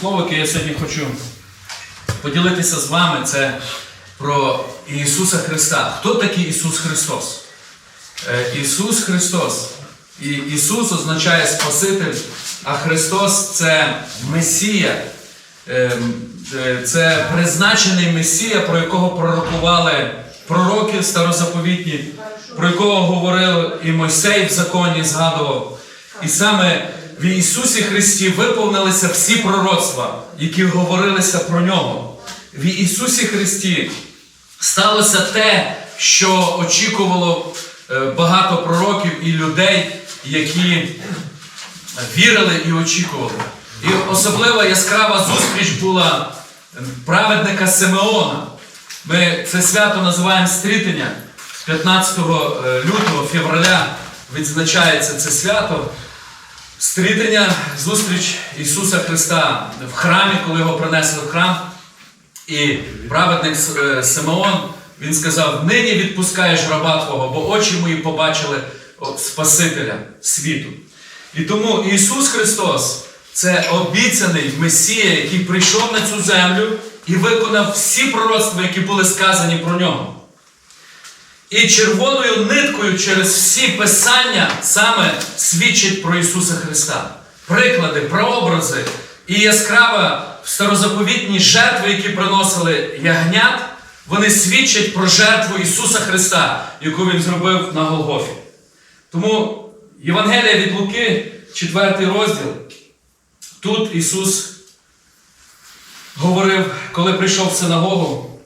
слово, яке я сьогодні хочу поділитися з вами, це про Ісуса Христа. Хто такий Ісус Христос? Е, Ісус Христос. І Ісус означає Спаситель, а Христос це Месія. Ем, е, Це призначений Месія, про якого пророкували пророки старозаповітні, про якого говорив і Мойсей в законі згадував. І саме в Ісусі Христі виповнилися всі пророцтва, які говорилися про нього. В Ісусі Христі сталося те, що очікувало е, багато пророків і людей, які вірили і очікували. І особливо яскрава зустріч була праведника Симеона. Ми це свято називаємо стрітення. 15 лютого, февраля відзначається це свято. Стрітення, зустріч Ісуса Христа в храмі, коли його принесли в храм. І праведник е, Симеон, він сказав: нині відпускаєш раба Твого, бо очі мої побачили Спасителя світу. І тому Ісус Христос це обіцяний Месія, який прийшов на цю землю і виконав всі пророцтва, які були сказані про нього. І червоною ниткою через всі писання саме свідчить про Ісуса Христа. Приклади, прообрази і яскрава старозаповітні жертви, які приносили ягнят, вони свідчать про жертву Ісуса Христа, яку Він зробив на Голгофі. Тому Євангелія від Луки, 4 розділ, тут Ісус говорив, коли прийшов в синагогу,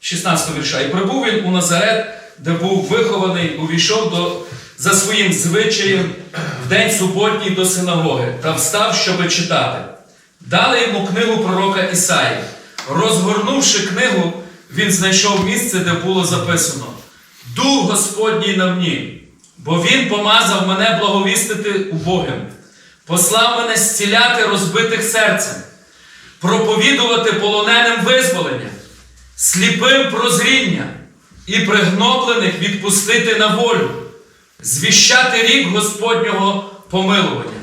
16 вірша. І прибув він у Назарет, де був вихований, увійшов до, за своїм звичаєм в день суботній до синагоги та встав, щоби читати. Дали йому книгу пророка Ісаї. Розгорнувши книгу, він знайшов місце, де було записано: Дух Господній на мені, бо Він помазав мене благовістити убогим, послав мене зціляти розбитих серцем, проповідувати полоненим визволення, сліпим прозріння і пригноблених відпустити на волю, звіщати рік Господнього помилування.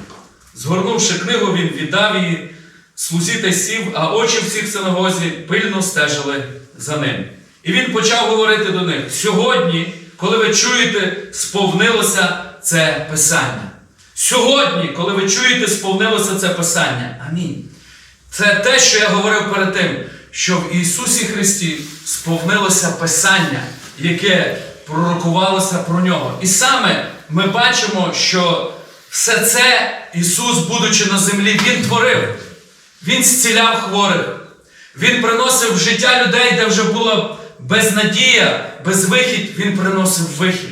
Згорнувши книгу, він віддав її слузі та сів, а очі всіх в синагозі пильно стежили за ним. І він почав говорити до них: сьогодні, коли ви чуєте, сповнилося це Писання. Сьогодні, коли ви чуєте, сповнилося це Писання. Амінь. Це те, що я говорив перед тим, що в Ісусі Христі сповнилося Писання, яке пророкувалося про нього. І саме ми бачимо, що все це Ісус, будучи на землі, Він творив. Він зціляв хворих. Він приносив в життя людей, де вже була безнадія, безвихідь, Він приносив вихід.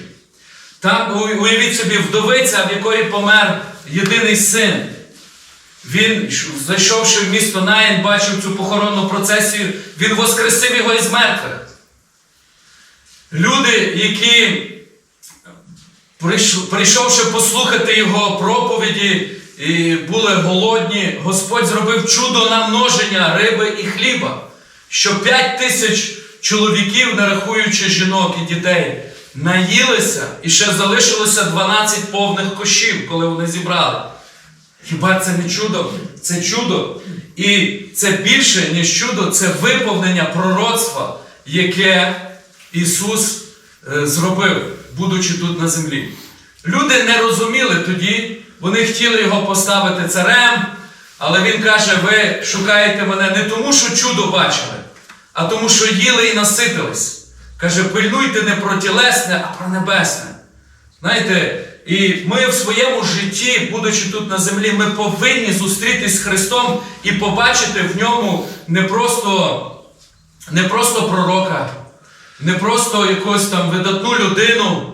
Там, уявіть собі, вдовиця, в якої помер єдиний син. Він, зайшовши в місто Наїн, бачив цю похоронну процесію, він воскресив його із мертвих. Люди, які, прийшовши послухати його проповіді, і були голодні, Господь зробив чудо на множення риби і хліба, що п'ять тисяч чоловіків, не рахуючи жінок і дітей, наїлися, і ще залишилося 12 повних кошів, коли вони зібрали. Хіба це не чудо? Це чудо. І це більше, ніж чудо, це виповнення пророцтва, яке Ісус е, зробив, будучи тут на землі. Люди не розуміли тоді, вони хотіли його поставити царем, але він каже: ви шукаєте мене не тому, що чудо бачили, а тому, що їли і наситились. Каже, пильнуйте не про тілесне, а про небесне. Знаєте, і ми в своєму житті, будучи тут на землі, ми повинні зустрітись з Христом і побачити в ньому не просто, не просто пророка, не просто якусь там видатну людину,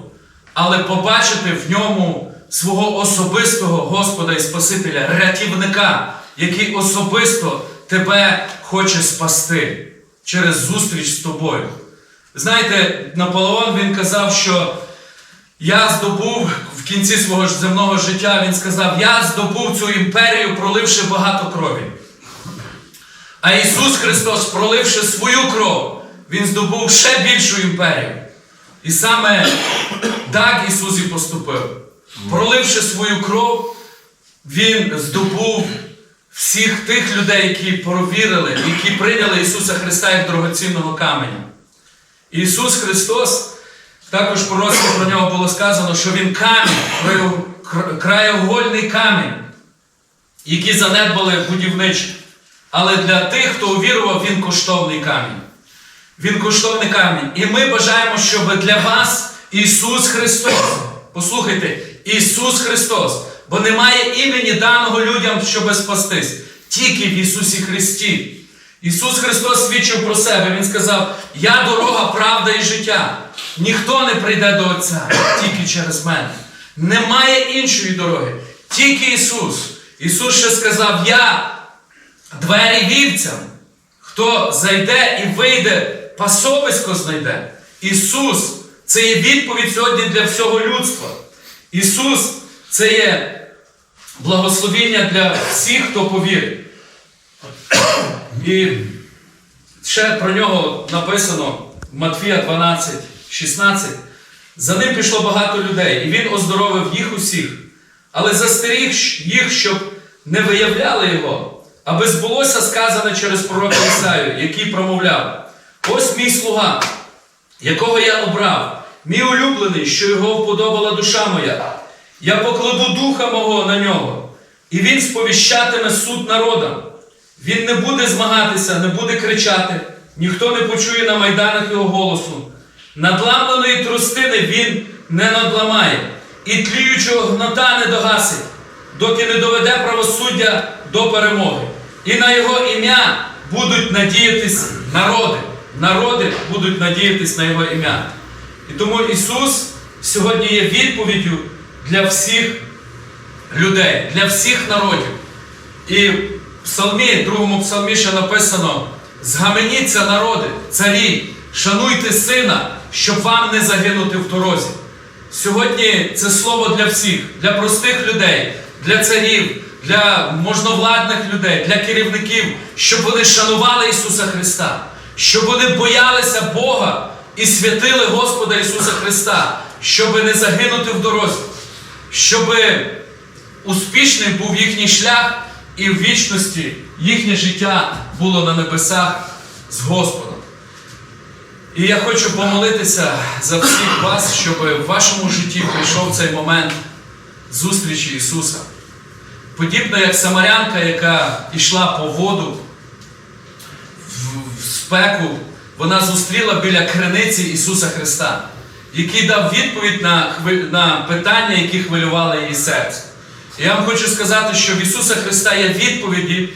але побачити в ньому свого особистого Господа і Спасителя, рятівника, який особисто тебе хоче спасти через зустріч з тобою. Знаєте, Наполеон він казав, що я здобув в кінці свого земного життя, він сказав, я здобув цю імперію, проливши багато крові. А Ісус Христос, проливши свою кров, Він здобув ще більшу імперію. І саме так Ісус і поступив. Проливши свою кров, Він здобув всіх тих людей, які провірили, які прийняли Ісуса Христа як дорогоцінного каменя. Ісус Христос, також в пророцтві про нього було сказано, що Він камінь, краєугольний камінь, який занедбали будівничі. Але для тих, хто увірував, Він коштовний камінь. Він коштовний камінь. І ми бажаємо, щоб для вас Ісус Христос. Послухайте, Ісус Христос. Бо немає імені даного людям, щоб спастись. Тільки в Ісусі Христі. Ісус Христос свідчив про себе. Він сказав: Я дорога, правда і життя. Ніхто не прийде до Отця, тільки через мене. Немає іншої дороги, тільки Ісус. Ісус ще сказав: Я двері вівцям. Хто зайде і вийде, пасовисько знайде. Ісус це є відповідь сьогодні для всього людства. Ісус це є благословіння для всіх, хто повірить. І ще про нього написано Матфія 12, 16. За ним пішло багато людей, і він оздоровив їх усіх, але застеріг їх, щоб не виявляли його, аби збулося сказане через пророка Ісаю, який промовляв: Ось мій слуга, якого я обрав, мій улюблений, що його вподобала душа моя. Я покладу духа мого на нього, і він сповіщатиме суд народам. Він не буде змагатися, не буде кричати, ніхто не почує на майданах його голосу. Надламленої трустини він не надламає, і тліючого гнота не догасить, доки не доведе правосуддя до перемоги. І на його ім'я будуть надіятись народи. Народи будуть надіятись на його ім'я. І тому Ісус сьогодні є відповіддю для всіх людей, для всіх народів. І в псалмі, другому псалмі ще написано: згаменіться, народи, царі, шануйте сина, щоб вам не загинути в дорозі. Сьогодні це слово для всіх, для простих людей, для царів, для можновладних людей, для керівників, щоб вони шанували Ісуса Христа, щоб вони боялися Бога і святили Господа Ісуса Христа, щоб не загинути в дорозі, щоб успішний був їхній шлях, і в вічності їхнє життя було на небесах з Господом. І я хочу помолитися за всіх вас, щоб в вашому житті прийшов цей момент зустрічі Ісуса. Подібно як Самарянка, яка йшла по воду в- спеку, вона зустріла біля криниці Ісуса Христа, який дав відповідь на, на питання, які хвилювали її серце. Я вам хочу сказати, що в Ісуса Христа є відповіді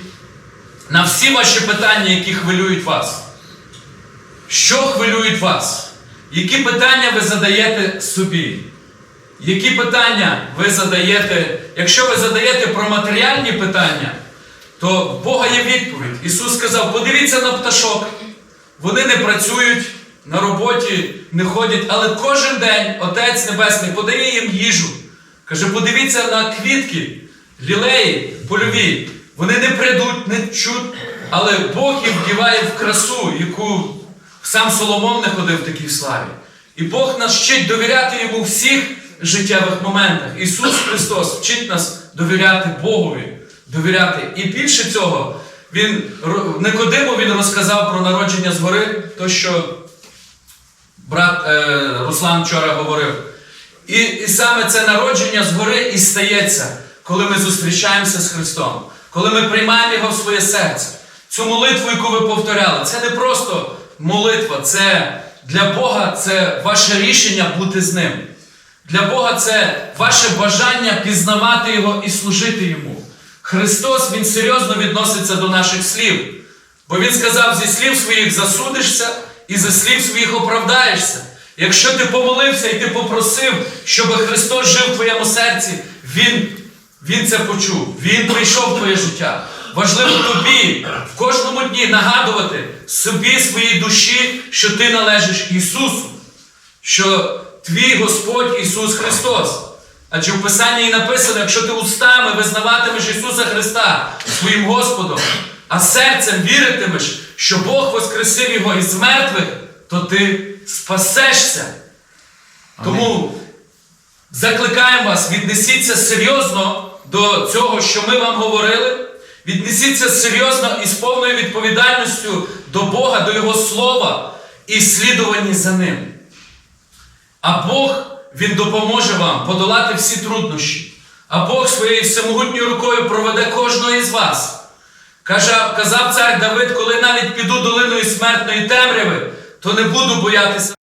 на всі ваші питання, які хвилюють вас. Що хвилюють вас? Які питання ви задаєте собі? Які питання ви задаєте? Якщо ви задаєте про матеріальні питання, то в Бога є відповідь. Ісус сказав: подивіться на пташок. Вони не працюють на роботі, не ходять, але кожен день Отець Небесний подає їм їжу. Каже, подивіться на квітки, лілеї, польові. Вони не прийдуть, не чуть, але Бог їх вдіває в красу, яку сам Соломон не ходив в такій славі. І Бог нас вчить довіряти йому в всіх життєвих моментах. Ісус Христос вчить нас довіряти Богові, довіряти. І більше цього, він, Никодиму він розказав про народження згори, то що брат е, Руслан вчора говорив. І, і саме це народження згори і стається, коли ми зустрічаємося з Христом, коли ми приймаємо Його в своє серце. Цю молитву, яку ви повторяли, це не просто молитва, це для Бога це ваше рішення бути з Ним. Для Бога це ваше бажання пізнавати Його і служити Йому. Христос Він серйозно відноситься до наших слів. Бо Він сказав, зі слів своїх засудишся і зі слів своїх оправдаєшся. Якщо ти помолився і ти попросив, щоб Христос жив в твоєму серці, Він, Він це почув, Він прийшов в твоє життя. Важливо тобі в кожному дні нагадувати собі, своїй душі, що ти належиш Ісусу, що твій Господь Ісус Христос. Адже в Писанні і написано, якщо ти устами визнаватимеш Ісуса Христа своїм Господом, а серцем віритимеш, що Бог воскресив Його із мертвих, то ти спасешся. Тому закликаємо вас, віднесіться серйозно до цього, що ми вам говорили. Віднесіться серйозно і з повною відповідальністю до Бога, до Його Слова і слідувані за Ним. А Бог Він допоможе вам подолати всі труднощі. А Бог своєю всемогутньою рукою проведе кожного із вас. Каже, казав цар Давид, коли навіть піду долиною смертної темряви, то не буду боятися